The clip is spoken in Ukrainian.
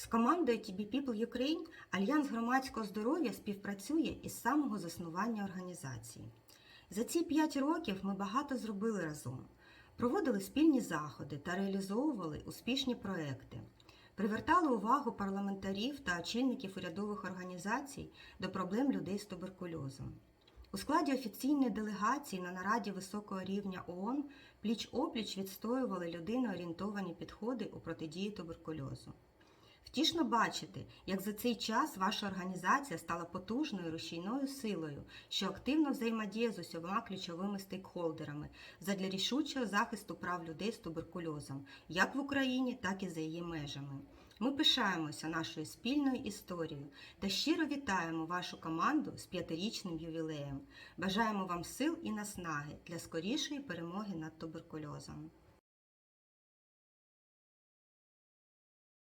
З командою TB People Ukraine Альянс громадського здоров'я співпрацює із самого заснування організації. За ці п'ять років ми багато зробили разом, проводили спільні заходи та реалізовували успішні проекти, привертали увагу парламентарів та очільників урядових організацій до проблем людей з туберкульозом. У складі офіційної делегації на нараді високого рівня ООН пліч-опліч відстоювали людиноорієнтовані підходи у протидії туберкульозу. Втішно бачити, як за цей час ваша організація стала потужною рушійною силою, що активно взаємодіє з усіма ключовими стейкхолдерами задля рішучого захисту прав людей з туберкульозом, як в Україні, так і за її межами. Ми пишаємося нашою спільною історією та щиро вітаємо вашу команду з п'ятирічним ювілеєм. Бажаємо вам сил і наснаги для скорішої перемоги над туберкульозом.